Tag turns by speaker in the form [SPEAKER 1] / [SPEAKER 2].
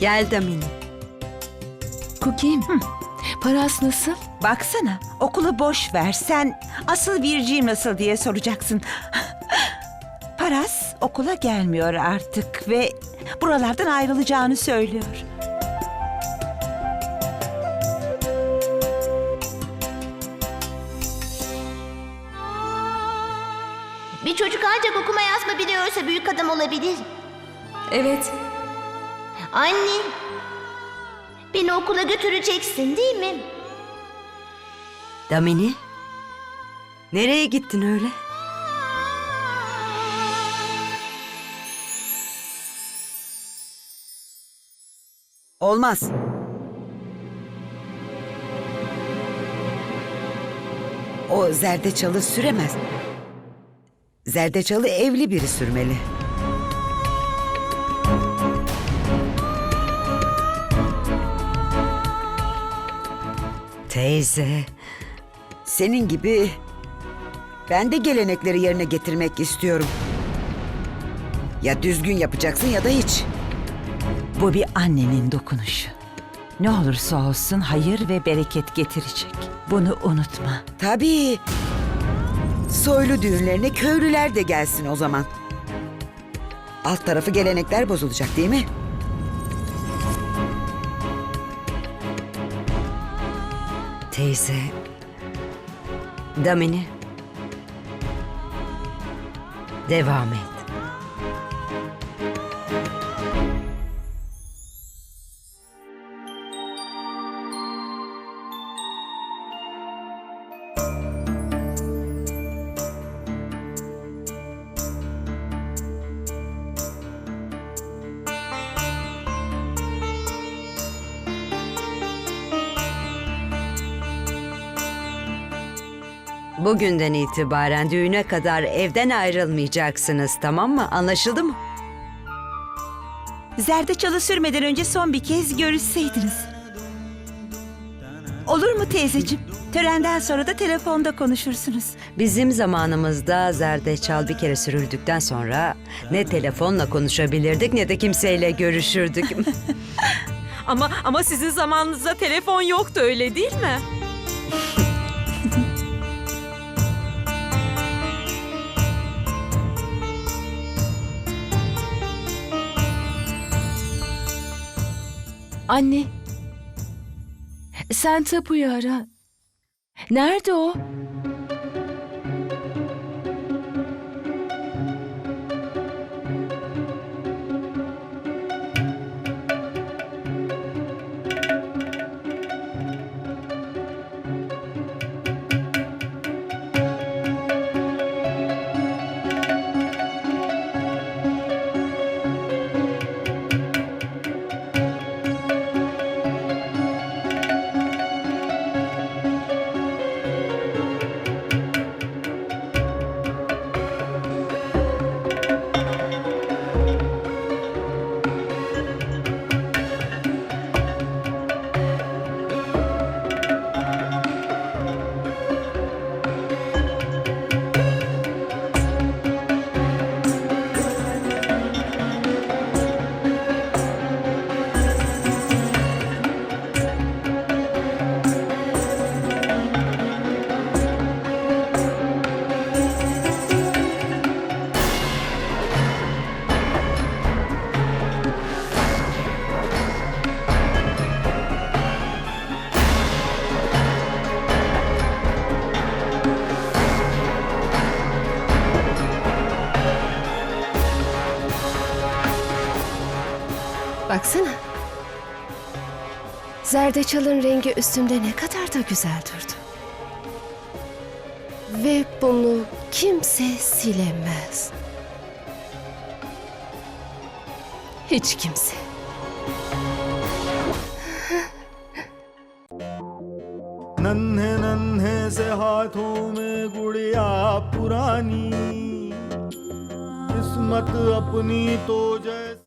[SPEAKER 1] Gel Damini.
[SPEAKER 2] Cookie'm, Paras nasıl?
[SPEAKER 3] Baksana okulu boş ver sen asıl Virgil nasıl diye soracaksın. Paras okula gelmiyor artık ve buralardan ayrılacağını söylüyor.
[SPEAKER 4] Bir çocuk ancak okuma yazma biliyorsa büyük adam olabilir.
[SPEAKER 2] Evet,
[SPEAKER 4] Anne, beni okula götüreceksin değil mi?
[SPEAKER 1] Damini. Nereye gittin öyle? Olmaz.
[SPEAKER 5] O zerdeçalı süremez. Zerdeçalı evli biri sürmeli. Teyze, senin gibi ben de gelenekleri yerine getirmek istiyorum. Ya düzgün yapacaksın ya da hiç.
[SPEAKER 3] Bu bir annenin dokunuşu. Ne olursa olsun hayır ve bereket getirecek. Bunu unutma.
[SPEAKER 5] Tabii. Soylu düğünlerine köylüler de gelsin o zaman. Alt tarafı gelenekler bozulacak değil mi?
[SPEAKER 1] Teyze. Damini. Devam et. Bugünden itibaren düğüne kadar evden ayrılmayacaksınız tamam mı? Anlaşıldı mı?
[SPEAKER 3] Zerdeçalı sürmeden önce son bir kez görüşseydiniz. Olur mu teyzeciğim? Törenden sonra da telefonda konuşursunuz.
[SPEAKER 1] Bizim zamanımızda zerdeçal bir kere sürüldükten sonra ne telefonla konuşabilirdik ne de kimseyle görüşürdük.
[SPEAKER 6] Ama ama sizin zamanınızda telefon yoktu öyle değil mi?
[SPEAKER 2] Anne. Sen Tapu'yu ara. Nerede o?
[SPEAKER 7] Baksana. Zerdeçalın rengi üstünde ne kadar da güzel durdu. Ve bunu kimse silemez. Hiç kimse.
[SPEAKER 8] नन्हे नन्हे से हाथों में गुड़िया पुरानी किस्मत अपनी तो जैसे